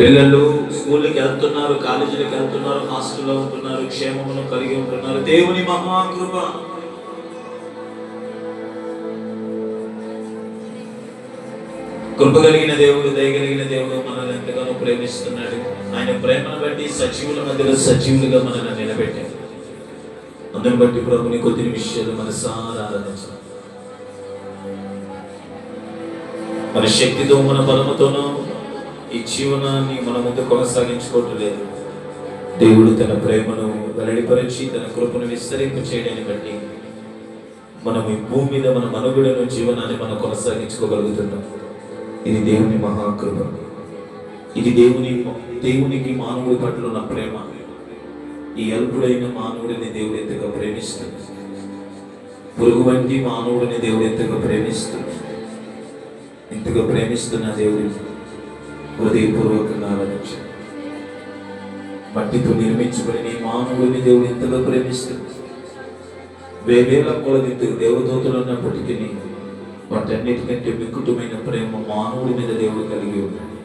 పిల్లలు స్కూల్కి వెళ్తున్నారు కాలేజీలకు వెళ్తున్నారు హాస్టల్లో ఉంటున్నారు క్షేమమును కలిగి ఉంటున్నారు. దేవుని మహాకృప కృప. కలిగిన దేవుడు దయగలిగిన దేవుడు మనల్ని ఎంతగానో ప్రేమిస్తున్నాడు. ఆయన ప్రేమను బట్టి సజీవుల మధ్యలో సజీవులుగా మనల్ని నిలబెట్టాడు. అందుని బట్టి ప్రభుని కొద్ది విషయాలు మన సారా మన శక్తితో మన బలముతోనూ ఈ జీవనాన్ని మన ముందు కొనసాగించుకోవటం లేదు దేవుడు తన ప్రేమను వెల్లడిపరిచి తన కృపను విస్తరింపు చేయడాన్ని బట్టి మనం ఈ భూమి మీద మన మనుగుడను జీవనాన్ని మనం కొనసాగించుకోగలుగుతున్నాం. ఇది దేవుని మహాకృప. ఇది దేవుని దేవునికి మానవుడి పట్ల ఉన్న ప్రేమ. ఈ అల్పుడైన మానవుడిని దేవుడు ఎంతగా ప్రేమిస్తుంది? పురుగు వంటి మానవుడిని దేవుడు ఎంతగా ప్రేమిస్తుంది? ఇంతగా ప్రేమిస్తున్న దేవుడిని? హృదయపూర్వకంగా ఆరాధించాడు మట్టితో నిర్మించబడిన ఈ మానవుడిని దేవుడు ఎంతగా ప్రేమిస్తుంది వేవేల కొలది దేవదూతలు ఉన్నప్పటికీ వాటన్నిటికంటే వికృతమైన ప్రేమ మానవుడి మీద దేవుడు కలిగి ఉన్నాడు.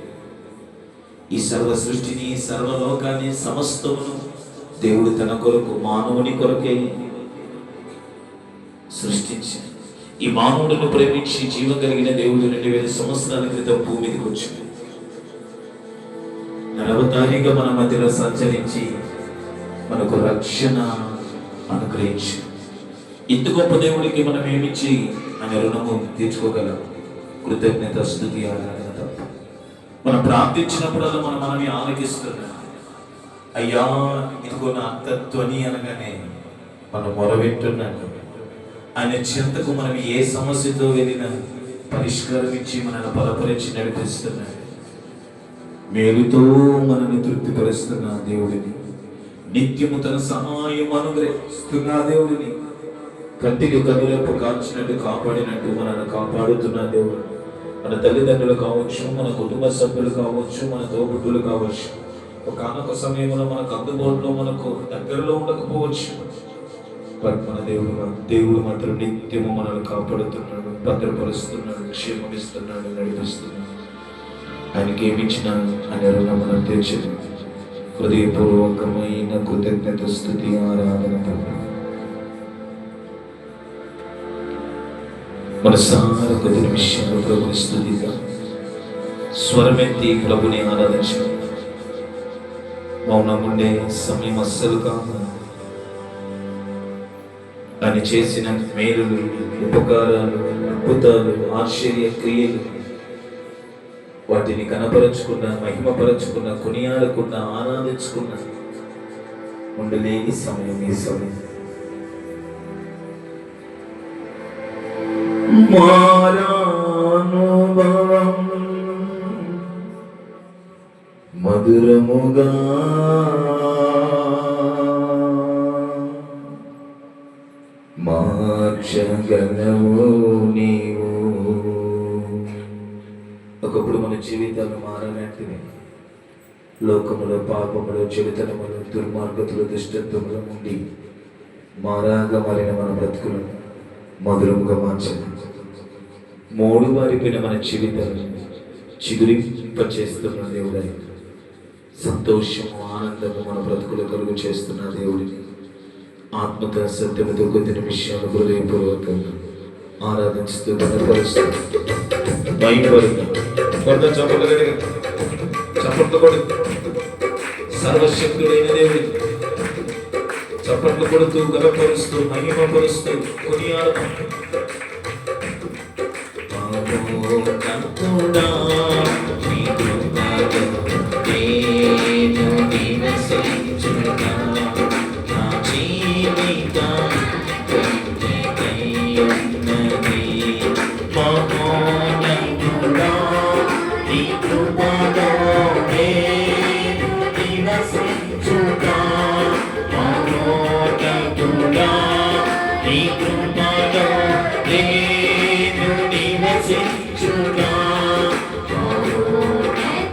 ఈ సర్వ సృష్టిని ఈ సర్వలోకాన్ని సమస్తమును దేవుడు తన కొరకు మానవుని కొరకే సృష్టించాడు. ఈ మానవుడిని ప్రేమించి జీవం కలిగిన దేవుడు రెండు వేల సంవత్సరాల క్రితం భూమి వచ్చింది వచ్చాడు మన మధ్యలో సంచరించి మనకు రక్షణ అనుగ్రహించి. ఇంత గొప్ప దేవుడికి మనం ఏమిచ్చి ఆయన రుణము తీర్చుకోగలం? కృతజ్ఞత స్థుతి ఆరాధన తప్ప. మనం ప్రార్థించినప్పుడల్లా మనం మనమే ఆలకిస్తున్నాం. అయ్యా ఇదిగో నా తత్వని అనగానే మనం మొరవింటున్నాడు ఆయన చింతకు మనం ఏ సమస్యతో వెళ్ళినా పరిష్కారం ఇచ్చి మనల్ని బలపరిచి నడిపిస్తున్నాడు. మేలుతో మనల్ని తృప్తిపరుస్తున్న దేవుడిని నిత్యము తన సహాయం అనుగ్రహిస్తున్న దేవుడిని కంటికి కనురెప్ప కాల్చినట్టు కాపాడినట్టు మనల్ని కాపాడుతున్న దేవుడు. మన తల్లిదండ్రులు కావచ్చు మన కుటుంబ సభ్యులు కావచ్చు మన తోబుట్టులు కావచ్చు ఒకనొక సమయంలో మనకు అందుబాటులో మనకు దగ్గరలో ఉండకపోవచ్చు. బట్ మన దేవుడు దేవుడు మాత్రం నిత్యము మనల్ని కాపాడుతున్నాడు భద్రపరుస్తున్నాడు క్షేమమిస్తున్నాడు నడిపిస్తున్నాడు. ఆయనకి ఏమిచ్చినా ఆయన రుణం మనం తీర్చదు హృదయపూర్వకమైన కృతజ్ఞత స్థుతి ఆరాధన మనసార మన సార కొద్ది నిమిషాలు ప్రభుని స్థుతిగా స్వరమెత్తి ప్రభుని ఆరాధించడం మౌనముండే ఉండే సమయం అస్సలు కాదు ఆయన చేసిన మేలులు ఉపకారాలు అద్భుతాలు ఆశ్చర్య క్రియలు వాటిని కనపరచుకున్న మహిమపరచుకున్న కొనియాడకున్న ఆనందించుకున్న ఉండలేని సమయం ఈ సమయం. మారానుభవం మధురముగా మార్చగలవు? లోకములో పాపములో చెడుతనములు దుర్మార్గతులు దుష్టత్వములు ఉండి మారాగా మారిన మన బ్రతుకులను మధురముగా మార్చండి. మూడు వారిపోయిన మన జీవితాలు చిగురింపచేస్తున్న దేవుడై సంతోషము ఆనందము మన బ్రతుకులు కలుగు చేస్తున్న దేవుడిని ఆత్మత సత్యముతో కొద్ది నిమిషాలు హృదయపూర్వకంగా ఆరాధిస్తూ బలపరుస్తూ భయపడుతూ కొడు సర్వశక్తుడైన దేవుడు. చప్పట్లు కొడుతూ గలపరుస్తూ మహిమపరుస్తూ కొనియాడుతూ. పాపోకంతుడా,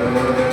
Thank you.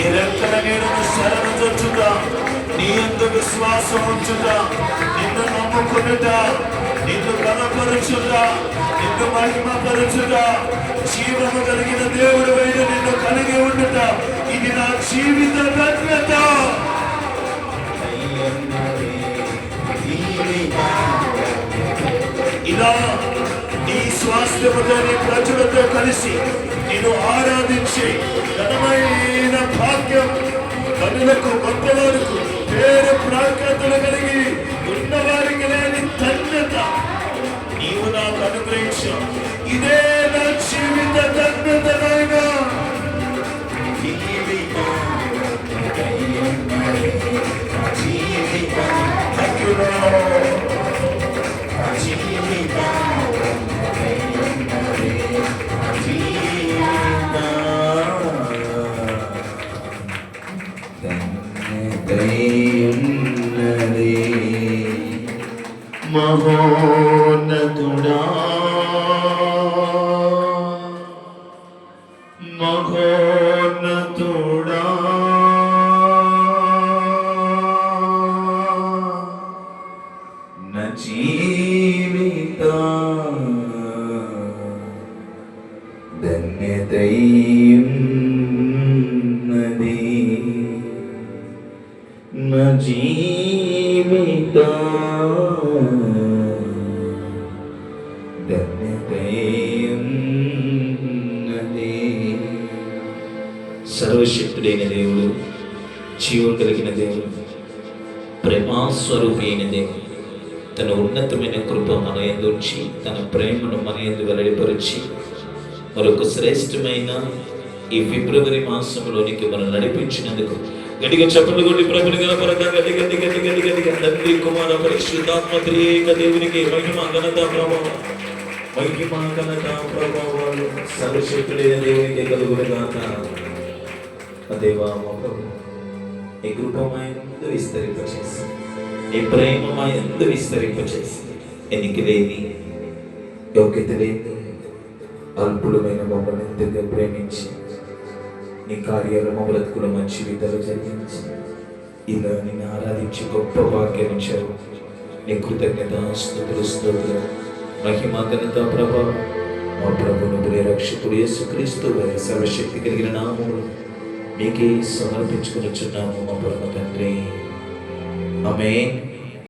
నీ రెక్కల నీడను శరణుచొచ్చుట నీ ఎందు విశ్వాసం ఉంచుట నిన్ను నమ్ముకునుట నిన్ను కనపరుచుట నిన్ను మహిమపరుచుట జీవము కలిగిన దేవుడు వైన నిన్ను కలిగి ఉండుట. ఇది నా జీవిత ధన్యత ఇలా నీ స్వాస్థ్యముతో నీ ప్రజలతో కలిసి నేను ఆరాధించి ఘనమైన భాగ్యం కనులకు గొప్పవారికి పేరు ప్రాఖ్యాతులు కలిగి ఉన్నవారికి లేని ధన్యత. నీవు నాకు అనుగ్రహించు ఇదే నా జీవిత ధన్యత నాయనా. Thank you, Lord. సర్వశక్తుడైన దేవుడు జీవం కలిగిన దేవుడు ప్రేమాస్వరూపి అయిన దేవుడు తన ఉన్నతమైన కృప మన ఎందుంచి తన ప్రేమను మన ఎందు వెల్లడిపరిచి మరొక శ్రేష్టమైన ఈ ఫిబ్రవరి మాసంలోనికి మనం నడిపించినందుకు గట్టిగా చెప్పలు కొట్టి ప్రభుని గణపరత గడి గడి గడి గడి గడి తండ్రి కుమార పరిశుద్ధాత్మ త్రియేక దేవునికి మహిమ ఘనత ప్రభావం. మహిమ ఘనత ప్రభావాలు సర్వశక్తుడైన దేవునికి కలుగుడుగాక దేవా మా ప్రభు నీ కృపమాయందు విస్తరింపచేసి నీ ప్రేమమాయందు విస్తరింపచేసి ఎన్నిక లేని యోగ్యత లేని అల్పులమైన మమ్మల్ని ఎంతగా ప్రేమించి నీ కార్యాలు మా బ్రతుకుల మంచి విధాలు జరిగించి ఇలా నిన్ను ఆరాధించి గొప్ప భాగ్యం ఇచ్చారు నీ కృతజ్ఞత స్థుతులు స్తోత్రం మహిమ ఘనత ప్రభావం మా ప్రభును ప్రియరక్షకుడు యేసుక్రీస్తు వారి సర్వశక్తి కలిగిన నామములు మీకే సమర్పించుకుని వచ్చున్నాము మా పరమ తండ్రి. ఆమె